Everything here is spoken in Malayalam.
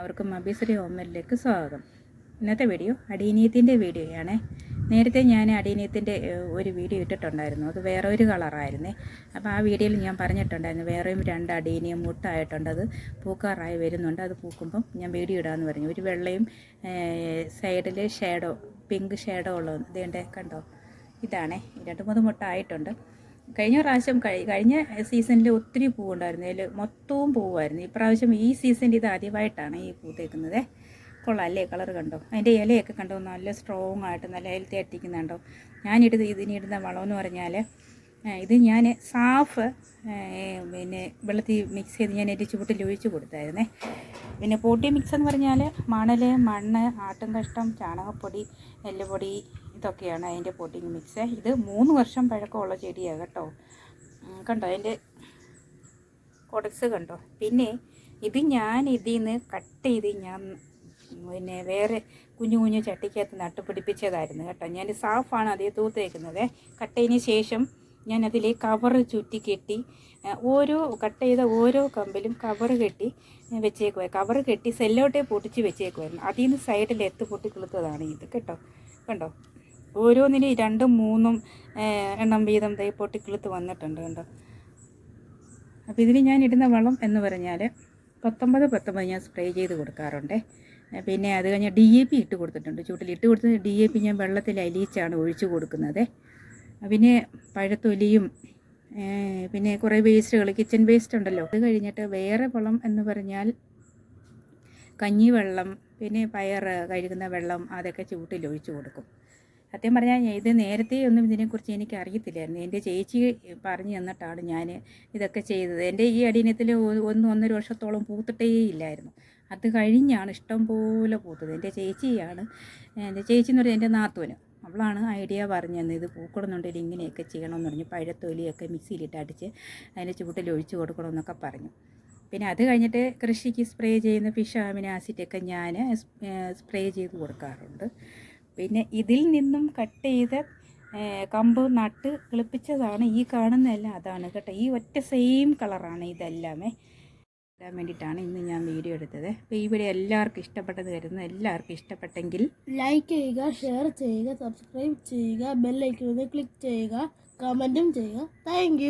എല്ലാവർക്കും അബിശ്രീ ഹോമിലേക്ക് സ്വാഗതം. ഇന്നത്തെ വീഡിയോ അടീനീയത്തിന്റെ വീഡിയോയാണേ. നേരത്തെ ഞാൻ അടീനീയത്തിന്റെ ഒരു വീഡിയോ ഇട്ടിട്ടുണ്ടായിരുന്നു. അത് വേറെ ഒരു കളറായിരുന്നേ. അപ്പോൾ ആ വീഡിയോയിൽ ഞാൻ പറഞ്ഞിട്ടുണ്ടായിരുന്നു വേറെയും രണ്ട് അടീനിയം മുട്ടായിട്ടുണ്ട്. അത് പൂക്കാറായി വരുന്നുണ്ട്. അത് പൂക്കുമ്പം ഞാൻ വീഡിയോ ഇടാമെന്ന് പറഞ്ഞു. ഒരു വെള്ളയും സൈഡിൽ ഷേഡോ പിങ്ക് ഷേഡോ ഉള്ളത് ഇതേണ്ടേ കണ്ടോ? ഇതാണേ. രണ്ട് മൂന്ന് മുട്ട ആയിട്ടുണ്ട് കഴിഞ്ഞ പ്രാവശ്യം കഴി കഴിഞ്ഞ സീസണിൽ ഒത്തിരി പൂവുണ്ടായിരുന്നു. അതിൽ മൊത്തവും പൂവായിരുന്നു. ഇപ്രാവശ്യം ഈ സീസണിൽ ഇത് ആദ്യമായിട്ടാണ് ഈ പൂത്തേക്കുന്നത് കൊള്ളാം അല്ലേ? കളർ കണ്ടോ? അതിന്റെ ഇലയൊക്കെ കണ്ടോ? നല്ല സ്ട്രോങ് ആയിട്ട് നല്ല ഹെൽത്തി ആയിട്ടിരിക്കുന്നുണ്ടോ ഞാനിടുന്ന ഇതിനിടുന്ന എന്ന് പറഞ്ഞാൽ ഇത് ഞാൻ സാഫ് പിന്നെ വെള്ളത്തിൽ മിക്സ് ചെയ്ത് ഞാൻ എന്റെ ചുവട്ടിൽ ഒഴിച്ച് കൊടുത്തായിരുന്നേ. പിന്നെ പോട്ടി മിക്സ് എന്ന് പറഞ്ഞാൽ മണൽ മണ്ണ് ആട്ടും കഷ്ടം ചാണകപ്പൊടി നെല്ലുപൊടി ഇതൊക്കെയാണ് അതിന്റെ പൊട്ടിങ് മിക്സ്. ഇത് മൂന്ന് വർഷം പഴക്കമുള്ള ചെടിയാണ് കേട്ടോ. കണ്ടോ അതിന്റെ കൊടക്സ് കണ്ടോ? പിന്നെ ഇത് ഞാൻ ഇതിൽ നിന്ന് കട്ട് ചെയ്ത് ഞാൻ പിന്നെ വേറെ കുഞ്ഞു കുഞ്ഞു ചട്ടിക്കകത്ത് നട്ടുപിടിപ്പിച്ചതായിരുന്നു കേട്ടോ. ഞാൻ സാഫാണ് അതേ തൂത്തേക്കുന്നത് കട്ടതിന് ശേഷം ഞാൻ അതിൽ കവർ ചുറ്റി കെട്ടി ഓരോ കട്ട് ചെയ്ത ഓരോ കമ്പിലും കവർ കെട്ടി വെച്ചേക്കുവാ. കവർ കെട്ടി സെല്ലോട്ടെ പൊട്ടിച്ച് വെച്ചേക്കുമായിരുന്നു അതിൽ നിന്ന് സൈഡിൽ എത്ത് പൊട്ടി കിളുത്തതാണ് ഇത് കേട്ടോ. കണ്ടോ? ഓരോന്നിനും രണ്ടും മൂന്നും എണ്ണം വീതം തൈ പൊട്ടിക്കിളുത്ത് വന്നിട്ടുണ്ട് കണ്ടോ? അപ്പോൾ ഇതിന് ഞാൻ ഇടുന്ന വളം എന്ന് പറഞ്ഞാൽ പത്തൊമ്പത് പത്തൊമ്പത് ഞാൻ സ്പ്രേ ചെയ്ത് കൊടുക്കാറുണ്ട്. പിന്നെ അത് കഴിഞ്ഞ് ഡി എ പി ഇട്ട് കൊടുത്തിട്ടുണ്ട്. ചൂട്ടിൽ ഇട്ട് കൊടുത്ത് ഡി എ പി ഞാൻ വെള്ളത്തിൽ അലിയിച്ചാണ് ഒഴിച്ചു കൊടുക്കുന്നത്. പിന്നെ പഴത്തൊലിയും പിന്നെ കുറേ വേസ്റ്റുകൾ കിച്ചൺ വേസ്റ്റ് ഉണ്ടല്ലോ. അത് കഴിഞ്ഞിട്ട് വേറെ വളം എന്ന് പറഞ്ഞാൽ കഞ്ഞിവെള്ളം പിന്നെ പയർ കഴുകുന്ന വെള്ളം അതൊക്കെ ചൂട്ടിൽ ഒഴിച്ചു കൊടുക്കും. സത്യം പറഞ്ഞാൽ ഇത് നേരത്തെ ഒന്നും ഇതിനെക്കുറിച്ച് എനിക്ക് അറിയത്തില്ലായിരുന്നു എന്റെ ചേച്ചി പറഞ്ഞു തന്നിട്ടാണ് ഞാൻ ഇതൊക്കെ ചെയ്തത്. എന്റെ ഈ അടിയനത്തിൽ ഒന്ന് ഒന്നര വർഷത്തോളം പൂത്തിട്ടേ ഇല്ലായിരുന്നു. അത് കഴിഞ്ഞാണ് ഇഷ്ടം പോലെ പൂത്തത്. എന്റെ ചേച്ചിയാണ് എന്റെ ചേച്ചി എന്ന് പറഞ്ഞാൽ എന്റെ നാത്തൂന്. അവളാണ് ഐഡിയ പറഞ്ഞു തന്നത് ഇത് പൂക്കണമെന്നുണ്ടെങ്കിൽ ഇങ്ങനെയൊക്കെ ചെയ്യണമെന്ന് പറഞ്ഞു. പഴത്തൊലിയൊക്കെ മിക്സിയിലിട്ട് അടിച്ച് അതിന്റെ ചൂട്ടിൽ ഒഴിച്ച് കൊടുക്കണമെന്നൊക്കെ പറഞ്ഞു. പിന്നെ അത് കഴിഞ്ഞിട്ട് കൃഷിക്ക് സ്പ്രേ ചെയ്യുന്ന ഫിഷ് ആമിന ആസിഡൊക്കെ ഞാൻ സ്പ്രേ ചെയ്ത് കൊടുക്കാറുണ്ട്. പിന്നെ ഇതിൽ നിന്നും കട്ട് ചെയ്ത കമ്പ് നട്ട് കിളിപ്പിച്ചതാണ് ഈ കാണുന്നതെല്ലാം അതാണ് കേട്ടോ. ഈ ഒറ്റ സെയിം കളറാണ് ഇതെല്ലാമേ. ഇടാൻ വേണ്ടിയിട്ടാണ് ഇന്ന് ഞാൻ വീഡിയോ എടുത്തത്. അപ്പോൾ ഈ വീഡിയോ എല്ലാവർക്കും ഇഷ്ടപ്പെട്ടത് കരുതുന്നു. എല്ലാവർക്കും ഇഷ്ടപ്പെട്ടെങ്കിൽ ലൈക്ക് ചെയ്യുക ഷെയർ ചെയ്യുക സബ്സ്ക്രൈബ് ചെയ്യുക ബെല്ലൈക്കണിൽ ക്ലിക്ക് ചെയ്യുക കമന്റും ചെയ്യുക. താങ്ക്